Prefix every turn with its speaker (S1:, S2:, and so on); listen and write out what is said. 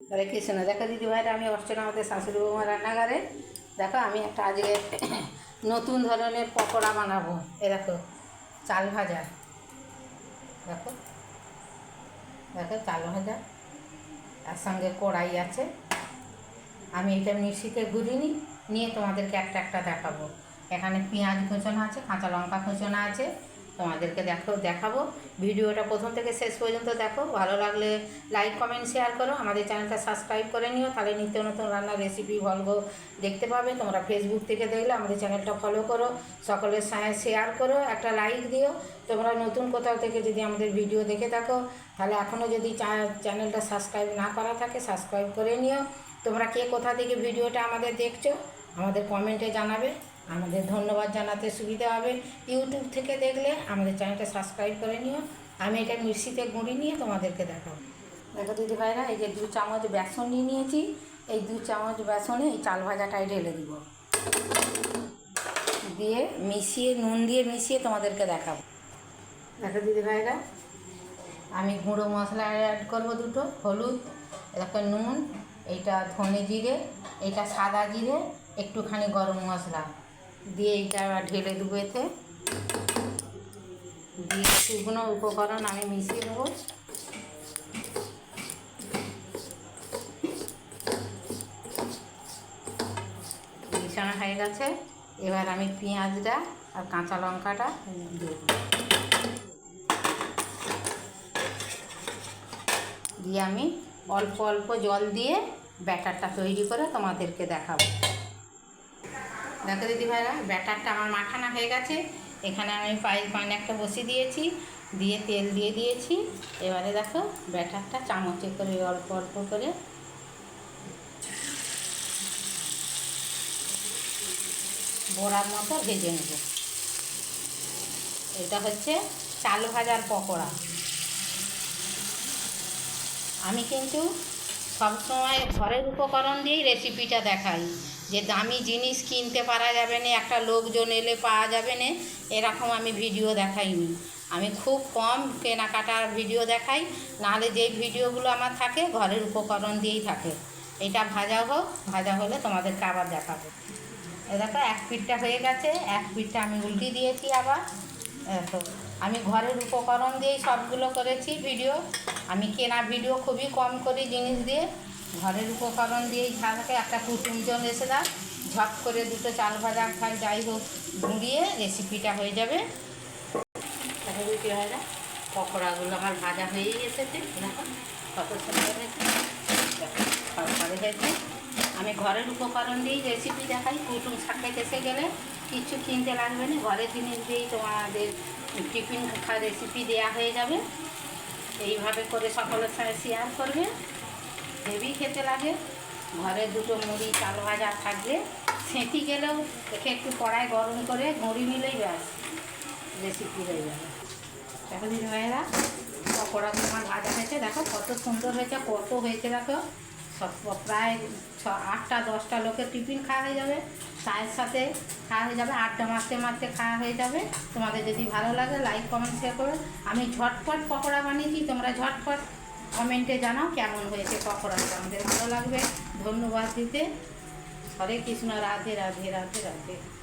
S1: হরে কৃষ্ণ, দেখো দিদি ভাইরা আমি অষ্টম আমাদের শাশুড়ি বৌমা রান্নাঘরে। দেখো, আমি একটা আজকে নতুন ধরনের পকোড়া বানাবো। এ দেখো, চাল ভাজা। দেখো দেখো, চাল ভাজা। তার সঙ্গে কড়াই আছে। আমি এটা মিক্সিতে ঘুরিনি নিয়ে তোমাদেরকে একটা একটা দেখাবো। এখানে পেঁয়াজ কুচোনো আছে, কাঁচা লঙ্কা কুচোনো আছে। তোমাদেরকে দেখো, দেখাবো। ভিডিওটা প্রথম থেকে শেষ পর্যন্ত দেখো। ভালো লাগলে লাইক কমেন্ট শেয়ার করো। আমাদের চ্যানেলটা সাবস্ক্রাইব করে নিও। তাহলে নিত্য নতুন রান্নার রেসিপি ভলগ দেখতে পাবে। তোমরা ফেসবুক থেকে দেখলে আমাদের চ্যানেলটা ফলো করো। সকলের সঙ্গে শেয়ার করো। একটা লাইক দিও। তোমরা নতুন কোথাও থেকে যদি আমাদের ভিডিও দেখে থাকো, তাহলে এখনও যদি চ্যানেলটা সাবস্ক্রাইব না করা থাকে সাবস্ক্রাইব করে নিও। তোমরা কে কোথা থেকে ভিডিওটা আমাদের দেখছ, আমাদের কমেন্টে জানাবে। আমাদের ধন্যবাদ জানাতে সুবিধা হবে। ইউটিউব থেকে দেখলে আমাদের চ্যানেলটা সাবস্ক্রাইব করে নিও। আমি এটা মিক্সিতে গুঁড়ি নিয়ে তোমাদেরকে দেখাবো। দেখো দিদি ভাইরা, এই যে দু চামচ বেসন নিয়ে নিয়েছি। এই দু চামচ বেসনে এই চাল ভাজাটাই ঢেলে দিব। দিয়ে মিশিয়ে, নুন দিয়ে মিশিয়ে তোমাদেরকে দেখাবো। দেখো দিদি ভাইরা, আমি গুঁড়ো মশলা অ্যাড করব দুটো, হলুদ দেখো নুন, এইটা ধনে জিরে, এইটা সাদা জিরে, একটুখানি গরম মশলা। দিয়ে এইটা ঢেলে দেবো এতে। দিয়ে শুকনো উপকরণ আমি মিশিয়ে দেবো। মিশানো হয়ে গেছে। এবার আমি পেঁয়াজটা আর কাঁচা লঙ্কাটা দেবো। দিয়ে আমি অল্প অল্প জল দিয়ে ব্যাটারটা তৈরি করে তোমাদেরকে দেখাবো। দেখো দিদি ভাইরা ব্যাটারটা আমার মাখানা হয়ে গেছে। এখানে আমি পাইল পান একটা বসিয়ে দিয়েছি, দিয়ে তেল দিয়ে দিয়েছি। এবারে দেখো ব্যাটারটা চামচে করে অল্প অল্প করে। বড়ার মতো ভেজে নেব। এটা হচ্ছে চাল ভাজার পকোড়া। আমি কিন্তু সবসময় ঘরের উপকরণ দিয়েই রেসিপিটা দেখাই। যে দামি জিনিস কিনতে পারা যাবে না, একটা লোকজন এলে পাওয়া যাবে না, এরকম আমি ভিডিও দেখাইনি। আমি খুব কম কেনাকাটার ভিডিও দেখাই, নাহলে যেই ভিডিওগুলো আমার থাকে, ঘরের উপকরণ দিয়েই থাকে। এটা ভাজা হোক, ভাজা হলে তোমাদেরকে আবার দেখাবো। দেখো, এক পিঠটা হয়ে গেছে, এক পিঠটা আমি উল্টি দিয়েছি আবার। দেখো, আমি ঘরের উপকরণ দিয়েই সবগুলো করেছি ভিডিও। আমি কেনা ভিডিও খুবই কম করি জিনিস দিয়ে। ঘরের উপকরণ দিয়েই থাকে। একটা কুটুমজন এসে দাও ঝপ করে দুটো চাল ভাজা খাই যাই হোক গুঁড়িয়ে রেসিপিটা হয়ে যাবে। দেখা রুটি হয় না। পকোড়াগুলো আমার ভাজা হয়েই এসেছে। আমি ঘরের উপকরণ দিয়েই রেসিপি দেখাই। কুটুম শাকেত এসে গেলে কিছু কিনতে লাগবে না। ঘরের জিনিস দিয়েই তোমাদের টিফিন রেসিপি দেওয়া হয়ে যাবে। এইভাবে করে সকলের সঙ্গে শেয়ার করবে। হেভি খেতে লাগে। ঘরে দুটো মুড়ি, চাল ভাজা থাকবে। সেঁতি গেলেও দেখে একটু কড়াই গরম করে মুড়ি মিলেই ব্যাস রেসিপি হয়ে যাবে। দেখো দিদি ভাইয়েরা পকোড়াগুলো আমার ভাজা হয়েছে। দেখো কত সুন্দর হয়েছে, কত হয়েছে দেখো। সব প্রায় ছ, আটটা, দশটা লোকের টিফিন খাওয়া হয়ে যাবে। চায়ের সাথে খাওয়া হয়ে যাবে, আড্ডা মারতে মারতে খাওয়া হয়ে যাবে। তোমাদের যদি ভালো লাগে লাইক কমেন্ট শেয়ার করবে আমি ঝটপট পকোড়া বানিয়েছি, তোমরা ঝটপট কমেন্টে জানাও কেমন হয়েছে পকোড়াটা। আমাদের ভালো লাগবে। ধন্যবাদ দিতে। হরে কৃষ্ণ, রাধে রাধে রাধে রাধে।